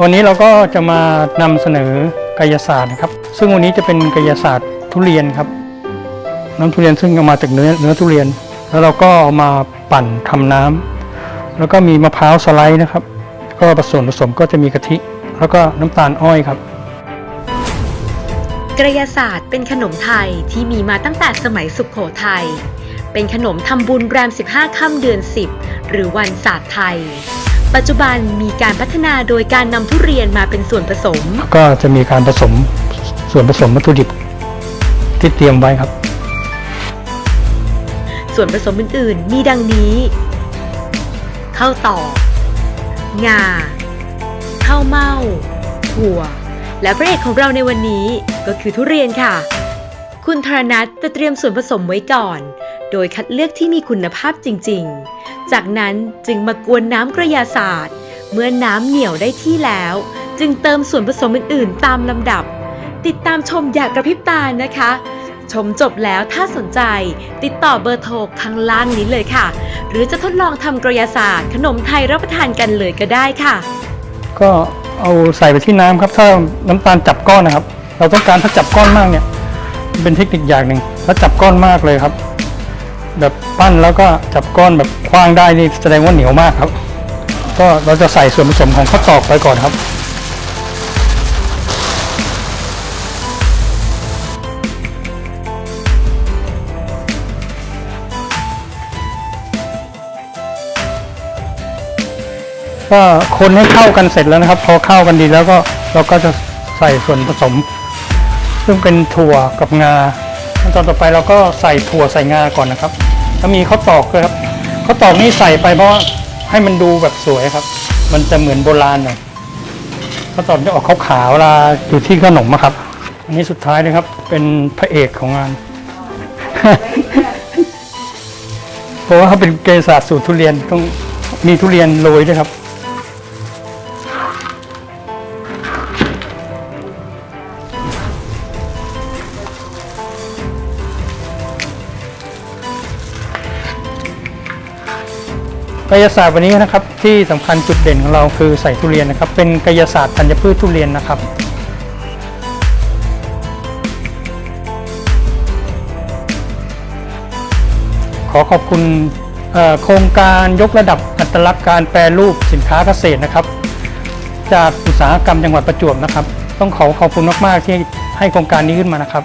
วันนี้เราก็จะมานำเสนอกายศาสตร์นะครับ ซึ่งวันนี้จะเป็นกายศาสตร์ทุเรียนครับ น้ำทุเรียนซึ่งเอามาจากเนื้อเนื้อทุเรียน แล้วเราก็เอามาปั่นทำน้ำแล้วก็มีมะพร้าวสไลด์นะครับ ก็ผสมผสมก็จะมีกะทิ แล้วก็น้ำตาลอ้อยครับกระยาศาสตร์เป็นขนมไทยที่มีมาตั้งแต่สมัยสุขโขทัย เป็นขนมทำบุญแรม 15 ค่ำเดือน 10 หรือวันศาสตร์ไทย ปัจจุบันมีการพัฒนาโดยการนำทุเรียนมาเป็นส่วนผสม ก็จะมีการผสมส่วนผสมวัตถุดิบที่เตรียมไว้ครับ ส่วนผสมอื่นๆ มีดังนี้ข้าวตอกงาข้าวเม่าถั่ว และพระเอกของเราในวันนี้ก็คือทุเรียนค่ะ คุณธรนัทจะเตรียมส่วนผสมไว้ก่อน โดยคัดเลือกที่มีคุณภาพจริงๆ จากนั้นจึงมากวนน้ำกระยาศาสตร์ เมื่อน้ำเหนียวได้ที่แล้ว จึงเติมส่วนผสมอื่นๆ ตามลำดับ ติดตามชมอย่ากระพริบตานะคะ ชมจบแล้วถ้าสนใจ ติดต่อเบอร์โทรข้างล่างนี้เลยค่ะ หรือจะทดลองทำกระยาศาสตร์ ขนมไทยรับประทานกันเลยก็ได้ค่ะ ก็เอาใส่ไปที่น้ำครับ ถ้าน้ำตาลจับก้อนนะครับ เราต้องการถ้าจับก้อนมากเนี่ย เป็นเทคนิคอย่างหนึ่งถ้าจับก้อนมากเลยครับ แบบปั้นแล้วก็จับก้อนแบบคว้างได้นี่แสดงว่าเหนียวมากครับ ก็เราจะใส่ส่วนผสมของข้าวตอกไปก่อนครับ ก็คนให้เข้ากันเสร็จแล้วนะครับ พอเข้ากันดีแล้วก็เราก็จะใส่ส่วนผสม ซึ่งเป็นถั่วกับงา นตอนต่อไปเราก็ใส่ถั่วใส่งาก่อนนะครับแล้วมีข้าวตอกด้วยครับข้าวตอกนี่ใส่ไปเพราะให้มันดูแบบสวยครับ มันจะเหมือนโบราณหน่อยข้าวตอกจะออกขาวๆเวลาอยู่ที่ขนมอะครับ อันนี้สุดท้ายนะครับ เป็นพระเอกของงานเพราะว่าเขาเป็นเกษาสูตรทุเรียนต้องมีทุเรียนโรยด้วยครับ กายศาสตร์วันนี้นะครับที่สำคัญจุดเด่นของเราคือใส่ทุเรียนนะครับ เป็นกายศาสตร์ธัญพืชทุเรียนนะครับขอขอบคุณโครงการยกระดับอัตลักษณ์การแปรรูปสินค้าเกษตรนะครับ จากอุตสาหกรรมจังหวัดประจวบนะครับ ต้องขอขอบคุณมาก ๆ ที่ให้โครงการนี้ขึ้นมานะครับ